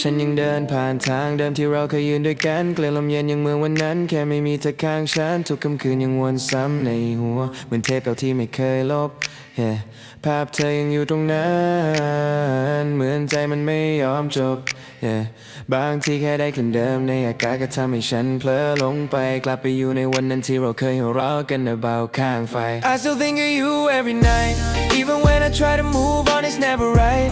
ฉันยังเดินผ่านทางเดิมที่เราเคยยืนด้วยกันเกลียวลมเย็นยังเมืองวันนั้น แค่ไม่มีเธอข้างฉัน ทุกค่ำคืนยังวนซ้ำในหัว เหมือนเทปเก่าที่ไม่เคยลบ yeah. ภาพเธอยังอยู่ตรงนั้น เหมือนใจมันไม่ยอมจบ yeah. บางทีแค่ได้กลิ่นเดิมในอากาศก็ทำให้ฉันเพลอหลงไป กลับไปอยู่ในวันนั้นที่เราเคยหัวเราะกันเบาๆข้างไฟ I still think of you every night even when I try to move on it's never right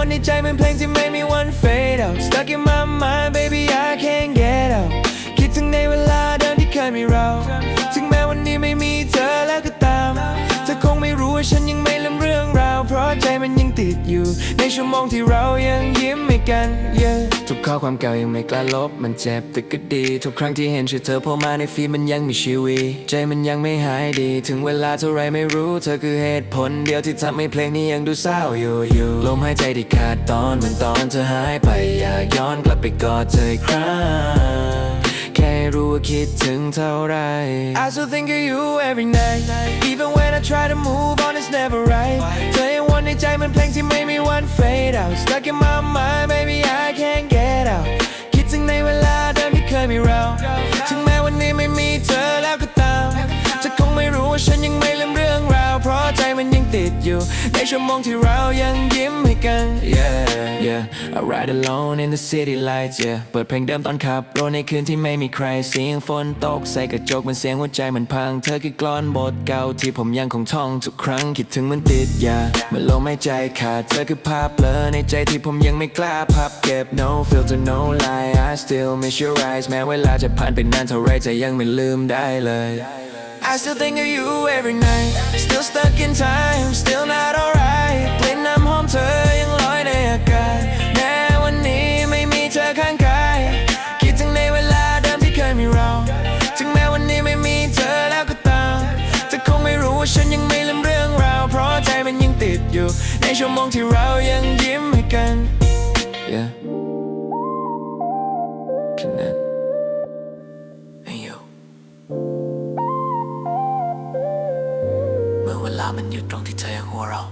วนในใจเป็นเพลงที่ไม่มีวัน fade out stuck in my mind baby I can't get out คิดถึงในเวลาเดิมที่เคยมีเรา ถึงแม้วันนี้ไม่มีเธอแล้วก็ตามเธอคงไม่รู้ว่าฉันยังไม่ลืมเรื่องราว เพราะใจมันยังติดอยู่ ในชั่วโมงที่เรายังยิ้มให้กัน yeah ทุกข้อความเก่ายังไม่กล้าลบ มันเจ็บแต่ก็ดี ทุกครั้งที่เห็นชื่อเธอโผล่มาในฟีดมันยังมีชีวิตใจมันยังไม่หายดี ถึงเวลาเท่าไรไม่รู้เธอคือเหตุผล เดียวที่ทำให้เพลงนี้ยังดูเศร้าอยู่อยู่ลมหายใจที่ขาดตอนเหมือนตอนเธอหายไปอยากย้อนกลับไปกอดเธออีกครั้งแค่รู้ว่าคิดถึงเท่าไร I still think of you every night even when I try to move on it's never right เธอยังวนในใจมันเพลงที่ไม่มีวัน fade out stuck in my mind ดอยู่ ในชั่วโมงที่เรายังยิ้มให้กัน yeah yeah I ride alone in the city lights yeah เปิดเพลงเดิมตอนขับรถในคืนที่ไม่มีใครเสียงฝนตกใส่กระจกมันเสียงหัวใจมันพัง เธอคือกลอนบทเก่าที่ผมยังคงท่องทุกครั้งคิดถึงมันติดยาเมื่อลมหายใจขาดเธอคือภาพเลอในใจที่ผมยังไม่กล้าพับเก็บ no filter no lie I still miss your eyes แม้เวลาจะผ่านไปนานเท่าไรจะยังไม่ลืมได้เลย I still think of you every night Still stuck in time Still not alright กลิ่นน้ำหอมเธอยังลอยในอากาศแม้วันนี้ไม่มีเธอข้างกาย คิดถึงในเวลาเดิมที่เคยมีเรา ถึงแม้วันนี้ไม่มีเธอแล้วก็ตามเธอคงไม่รู้ว่าฉันยังไม่ลืมเรื่องราว เพราะใจมันยังติดอยู่ ในชั่วโมงที่เรายังยิ้ม เมื่อเวลามันอยู่ตรงที่เธองหัวเรา